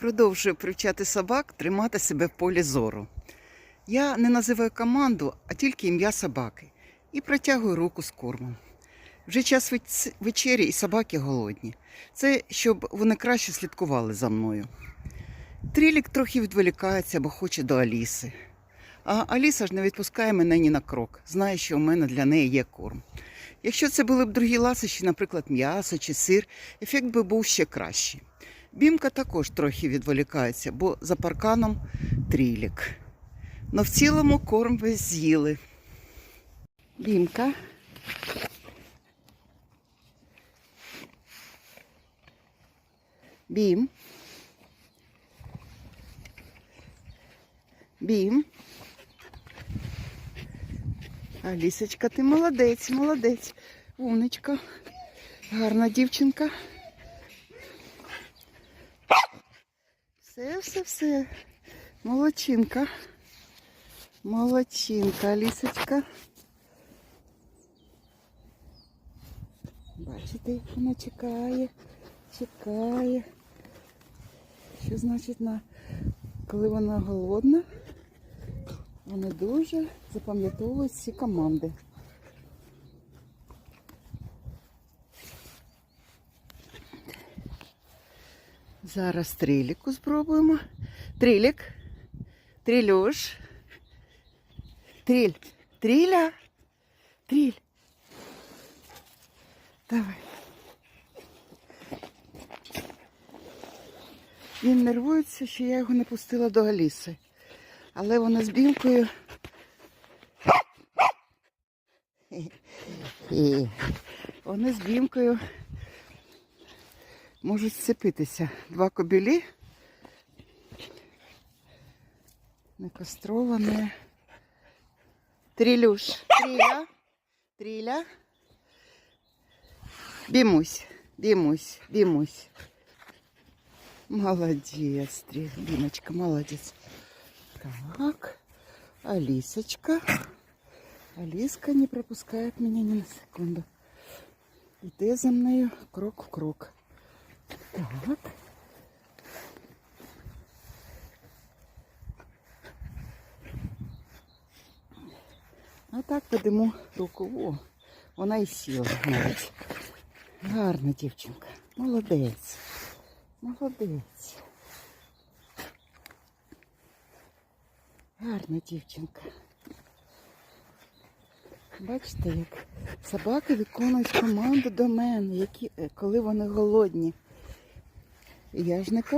Продовжую привчати собак тримати себе в полі зору. Я не називаю команду, а тільки ім'я собаки і протягую руку з кормом. Вже час вечері і собаки голодні. Це щоб вони краще слідкували за мною. Трілік трохи відволікається, бо хоче до Аліси. А Аліса ж не відпускає мене ні на крок, знає, що у мене для неї є корм. Якщо це були б другі ласощі, наприклад, м'ясо чи сир, ефект би був ще кращий. Бімка також трохи відволікається, бо за парканом трілік. Но в цілому корм весь з'їли. Бімка. Бім. Бім. Алісочка, ти молодець, молодець. Умничка. Гарна дівчинка. Все, все, все. Молодчинка. Молодчинка, Алісочка. Бачите, як вона чекає, чекає. Що значить, на... коли вона голодна, вона дуже запам'ятовує всі команди. Зараз триліку спробуємо. Трилік. Трилюш. Триль. Триля. Триль. Давай. Він нервується, що я його не пустила до Аліси. Але вона з бімкою. Вони з бімкою можуть сцепитися. Два кобілі. Не кастроване. Трілюш. Тріля. Тріля. Бімусь. Бімусь. Бімусь. Молодец, Трі- Бімочка, молодець. Так. Алисочка. Алиска не пропускает меня ни на секунду. Іде за мною крок в крок. Так. А так ведемо руку. О, вона і сіла навіть. Гарна дівчинка. Молодець. Молодець. Гарна дівчинка. Бачите, як собаки виконують команду до мене, які, е, коли вони голодні. Я ж не кажу,